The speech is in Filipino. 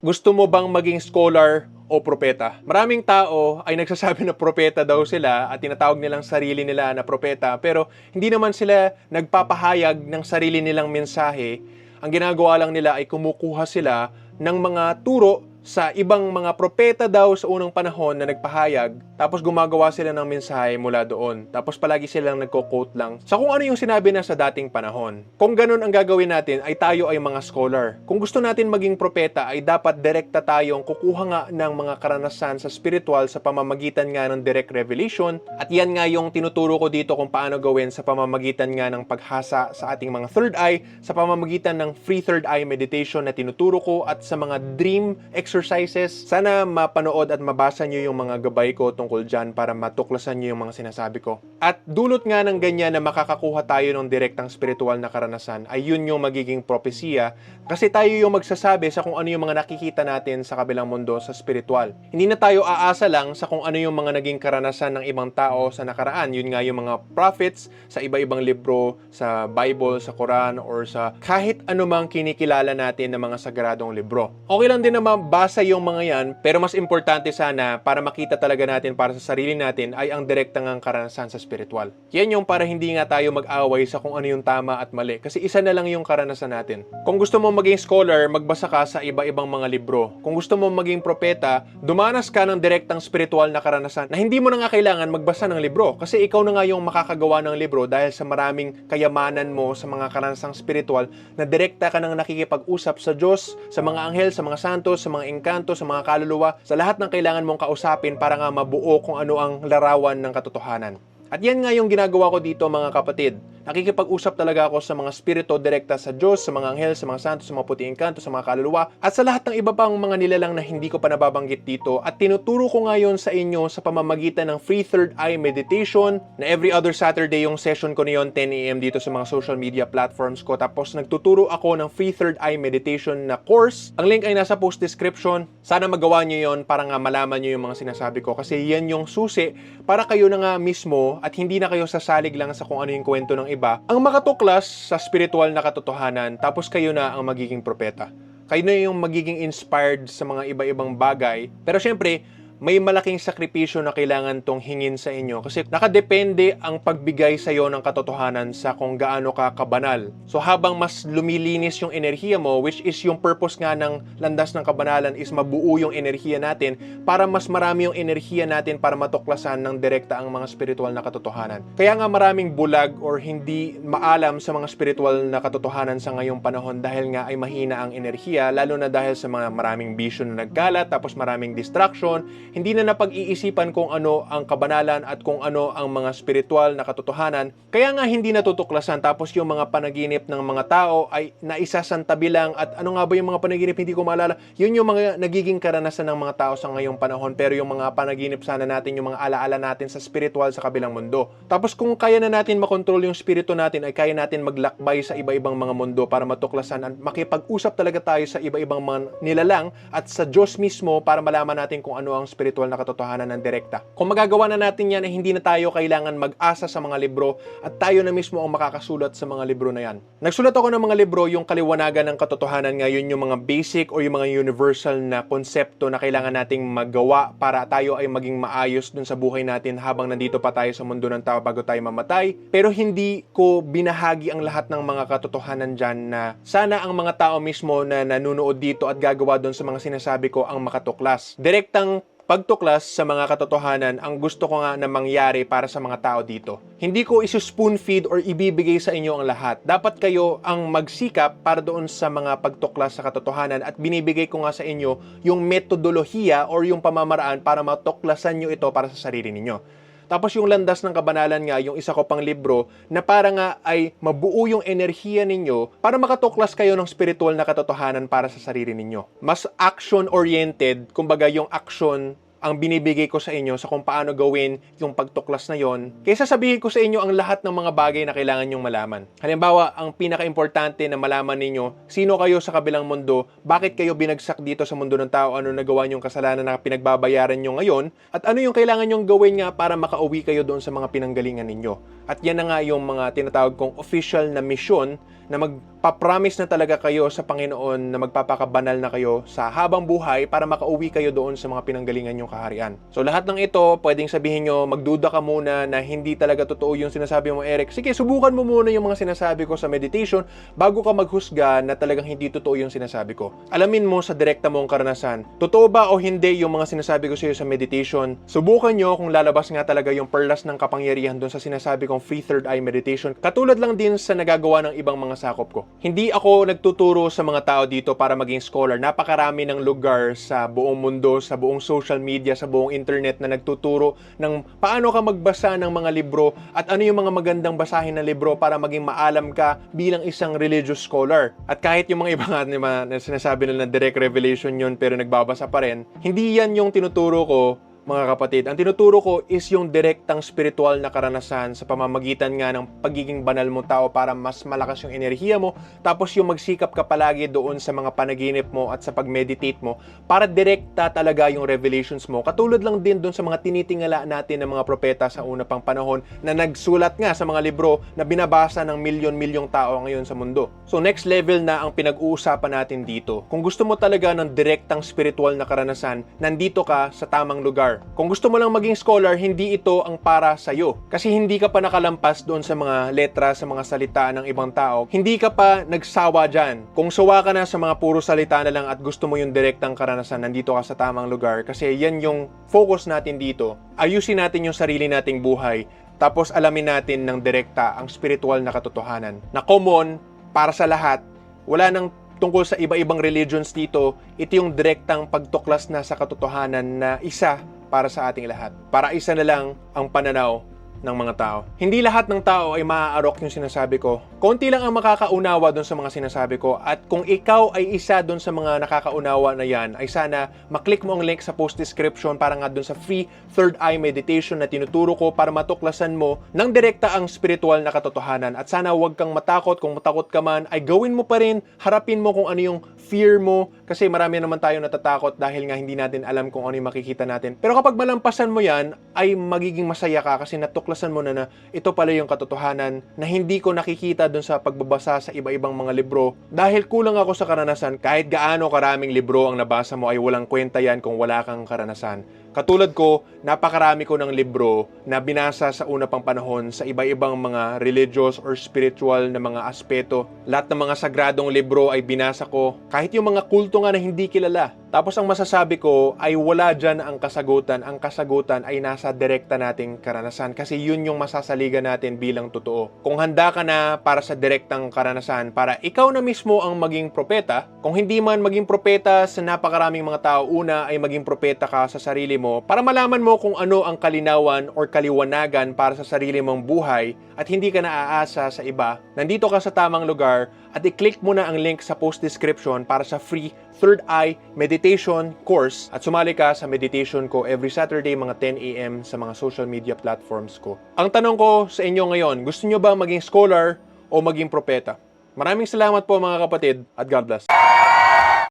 Gusto mo bang maging scholar o propeta? Maraming tao ay nagsasabi na propeta daw sila at tinatawag nilang sarili nila na propeta pero hindi naman sila nagpapahayag ng sarili nilang mensahe. Ang ginagawa lang nila ay kumukuha sila ng mga turo sa ibang mga propeta daw sa unang panahon na nagpahayag, tapos gumagawa sila ng mensahe mula doon. Tapos palagi silang nagko-quote lang sa kung ano yung sinabi na sa dating panahon. Kung ganun ang gagawin natin, ay tayo ay mga scholar. Kung gusto natin maging propeta, ay dapat direkta tayong kukuha nga ng mga karanasan sa spiritual sa pamamagitan nga ng direct revelation. At yan nga yung tinuturo ko dito kung paano gawin sa pamamagitan nga ng paghasa sa ating mga third eye, sa pamamagitan ng free third eye meditation na tinuturo ko at sa mga dream exercises. Sana mapanood at mabasa nyo yung mga gabay ko tungkol dyan para matuklasan nyo yung mga sinasabi ko. At dulot nga ng ganyan na makakakuha tayo ng direktang spiritual na karanasan ay yun yung magiging propesiya kasi tayo yung magsasabi sa kung ano yung mga nakikita natin sa kabilang mundo sa spiritual. Hindi na tayo aasa lang sa kung ano yung mga naging karanasan ng ibang tao sa nakaraan. Yun nga yung mga prophets sa iba-ibang libro, sa Bible, sa Quran, or sa kahit anumang kinikilala natin ng mga sagradong libro. Okay lang din na mabasa yung mga yan, pero mas importante sana para makita talaga natin para sa sarili natin ay ang direktang ang karanasan sa spiritual. Yan yung para hindi nga tayo mag-away sa kung ano yung tama at mali. Kasi isa na lang yung karanasan natin. Kung gusto mo maging scholar, magbasa ka sa iba-ibang mga libro. Kung gusto mo maging propeta, dumanas ka ng direktang spiritual na karanasan na hindi mo na nga kailangan magbasa ng libro. Kasi ikaw na nga yung makakagawa ng libro dahil sa maraming kayamanan mo sa mga karanasang spiritual na direkta ka nang nakikipag-usap sa Diyos, sa mga anghel, sa mga santos, sa mga engkanto, sa mga kaluluwa, sa lahat ng kailangan mong kausapin para nga mabuo kung ano ang larawan ng katotohanan. At yan nga yung ginagawa ko dito mga kapatid. Nakikipag-usap talaga ako sa mga spirito direkta sa Diyos, sa mga anghel, sa mga santos, sa mga puting kanto, sa mga kaluluwa, at sa lahat ng iba pang mga nilalang na hindi ko pa nababanggit dito. At tinuturo ko ngayon sa inyo sa pamamagitan ng Free Third Eye Meditation na every other Saturday yung session ko niyon 10am dito sa mga social media platforms ko. Tapos nagtuturo ako ng Free Third Eye Meditation na course. Ang link ay nasa post description. Sana magawa nyo yon para nga malaman nyo yung mga sinasabi ko. Kasi yan yung susi para kayo na nga mismo at hindi na kayo sasalig lang sa kung ano yung kwento ng iba, ang makatuklas sa spiritual na katotohanan tapos kayo na ang magiging propeta. Kayo na yung magiging inspired sa mga iba-ibang bagay. Pero syempre, may malaking sakripisyo na kailangan tong hingin sa inyo kasi nakadepende ang pagbigay sa iyo ng katotohanan sa kung gaano ka kabanal. So habang mas lumilinis yung enerhiya mo, which is yung purpose nga ng landas ng kabanalan is mabuo yung enerhiya natin para mas marami yung enerhiya natin para matuklasan ng direkta ang mga spiritual na katotohanan. Kaya nga maraming bulag or hindi maalam sa mga spiritual na katotohanan sa ngayong panahon dahil nga ay mahina ang enerhiya lalo na dahil sa mga maraming vision na nagkalat tapos maraming distraction hindi na napag-iisipan kung ano ang kabanalan at kung ano ang mga spiritual na katotohanan. Kaya nga hindi natutuklasan tapos yung mga panaginip ng mga tao ay naisasantabi lang at ano nga ba yung mga panaginip hindi ko maalala. Yun yung mga nagiging karanasan ng mga tao sa ngayong panahon pero yung mga panaginip sana natin, yung mga alaala natin sa spiritual sa kabilang mundo. Tapos kung kaya na natin makontrol yung spirito natin ay kaya natin maglakbay sa iba-ibang mga mundo para matuklasan at makipag-usap talaga tayo sa iba-ibang mga nilalang at sa Diyos mismo para malaman natin kung ano ang spiritual na katotohanan ng direkta. Kung magagawa na natin yan, ay hindi na tayo kailangan mag-asa sa mga libro at tayo na mismo ang makakasulat sa mga libro na yan. Nagsulat ako ng mga libro, yung kaliwanagan ng katotohanan ngayon, yung mga basic o yung mga universal na konsepto na kailangan nating magawa para tayo ay maging maayos dun sa buhay natin habang nandito pa tayo sa mundo ng tao bago tayo mamatay. Pero hindi ko binahagi ang lahat ng mga katotohanan dyan na sana ang mga tao mismo na nanunood dito at gagawa doon sa mga sinasabi ko ang makatuklas. Direktang pagtuklas sa mga katotohanan ang gusto ko nga na mangyari para sa mga tao dito. Hindi ko isuspoon feed or ibibigay sa inyo ang lahat. Dapat kayo ang magsikap para doon sa mga pagtuklas sa katotohanan at binibigay ko nga sa inyo yung metodolohiya or yung pamamaraan para matuklasan nyo ito para sa sarili ninyo. Tapos yung landas ng kabanalan nga, yung isa ko pang libro, na para nga ay mabuo yung enerhiya ninyo para makatuklas kayo ng spiritual na katotohanan para sa sarili ninyo. Mas action-oriented, kumbaga yung action ang binibigay ko sa inyo sa kung paano gawin yung pagtuklas na yon kaysa sabihin ko sa inyo ang lahat ng mga bagay na kailangan nyong malaman. Halimbawa, ang pinaka-importante na malaman ninyo, sino kayo sa kabilang mundo, bakit kayo binagsak dito sa mundo ng tao, ano nagawa nyong kasalanan na pinagbabayaran nyo ngayon, at ano yung kailangan nyong gawin nga para makauwi kayo doon sa mga pinanggalingan ninyo. At yan na nga yung mga tinatawag kong official na mission na magpapromise na talaga kayo sa Panginoon na magpapakabanal na kayo sa habang buhay para makauwi kayo doon sa mga pinanggalingan yung kaharian. So lahat ng ito, pwedeng sabihin nyo, magduda ka muna na hindi talaga totoo yung sinasabi mo, Eric. Sige, subukan mo muna yung mga sinasabi ko sa meditation bago ka maghusga na talagang hindi totoo yung sinasabi ko. Alamin mo sa direkta mong karanasan, totoo ba o hindi yung mga sinasabi ko sa iyo sa meditation. Subukan nyo kung lalabas nga talaga yung perlas ng kapangyarihan doon sa sinasabi kong free third eye meditation. Katulad lang din sa nagagawa ng ibang mga sakop ko. Hindi ako nagtuturo sa mga tao dito para maging scholar. Napakarami ng lugar sa buong mundo, sa buong social media, sa buong internet na nagtuturo ng paano ka magbasa ng mga libro at ano yung mga magandang basahin na libro para maging maalam ka bilang isang religious scholar. At kahit yung mga iba nga na sinasabi nila na direct revelation yun pero nagbabasa pa rin, hindi yan yung tinuturo ko mga kapatid. Ang tinuturo ko is yung direktang spiritual na karanasan sa pamamagitan nga ng pagiging banal mo tao para mas malakas yung enerhiya mo. Tapos yung magsikap ka palagi doon sa mga panaginip mo at sa pag-meditate mo para direkta talaga yung revelations mo. Katulad lang din doon sa mga tinitingala natin ng mga propeta sa una pang panahon na nagsulat nga sa mga libro na binabasa ng milyon-milyong tao ngayon sa mundo. So next level na ang pinag-uusapan natin dito. Kung gusto mo talaga ng direktang spiritual na karanasan, nandito ka sa tamang lugar. Kung gusto mo lang maging scholar, hindi ito ang para sa iyo. Kasi hindi ka pa nakalampas doon sa mga letra, sa mga salita ng ibang tao. Hindi ka pa nagsawa dyan. Kung sawa ka na sa mga puro salita na lang at gusto mo yung direktang karanasan, nandito ka sa tamang lugar. Kasi yan yung focus natin dito. Ayusin natin yung sarili nating buhay. Tapos alamin natin ng direkta ang spiritual na katotohanan. Na common para sa lahat. Wala nang tungkol sa iba-ibang religions dito, ito yung direktang pagtuklas na sa katotohanan na isa para sa ating lahat. Para isa na lang ang pananaw ng mga tao. Hindi lahat ng tao ay maaarok yung sinasabi ko. Konti lang ang makakaunawa doon sa mga sinasabi ko at kung ikaw ay isa doon sa mga nakakaunawa na yan, ay sana maklik mo ang link sa post description para nga doon sa free third eye meditation na tinuturo ko para matuklasan mo ng direkta ang spiritual na katotohanan at sana huwag kang matakot kung matakot ka man ay gawin mo pa rin, harapin mo kung ano yung fear mo kasi marami naman tayo natatakot dahil nga hindi natin alam kung ano yung makikita natin. Pero kapag malampasan mo yan, ay magiging masaya ka kasi natuklasan mo na na ito pala yung katotohanan na hindi ko nakikita dun sa pagbabasa sa iba-ibang mga libro. Dahil kulang ako sa karanasan, kahit gaano karaming libro ang nabasa mo ay walang kwenta yan kung wala kang karanasan. Katulad ko, napakarami ko ng libro na binasa sa una pang panahon sa iba-ibang mga religious or spiritual na mga aspeto. Lahat ng mga sagradong libro ay binasa ko, kahit yung mga kulto nga na hindi kilala. Tapos ang masasabi ko ay wala dyan ang kasagutan. Ang kasagutan ay nasa direkta nating karanasan kasi yun yung masasaligan natin bilang totoo. Kung handa ka na para sa direktang karanasan, para ikaw na mismo ang maging propeta, kung hindi man maging propeta sa napakaraming mga tao, una ay maging propeta ka sa sarili mo para malaman mo kung ano ang kalinawan or kaliwanagan para sa sarili mong buhay at hindi ka naaasa sa iba, nandito ka sa tamang lugar at i-click mo na ang link sa post description para sa free Third Eye Meditation course at sumali ka sa meditation ko every Saturday mga 10 a.m. sa mga social media platforms ko. Ang tanong ko sa inyo ngayon, gusto nyo ba maging scholar o maging propeta? Maraming salamat po mga kapatid at God bless.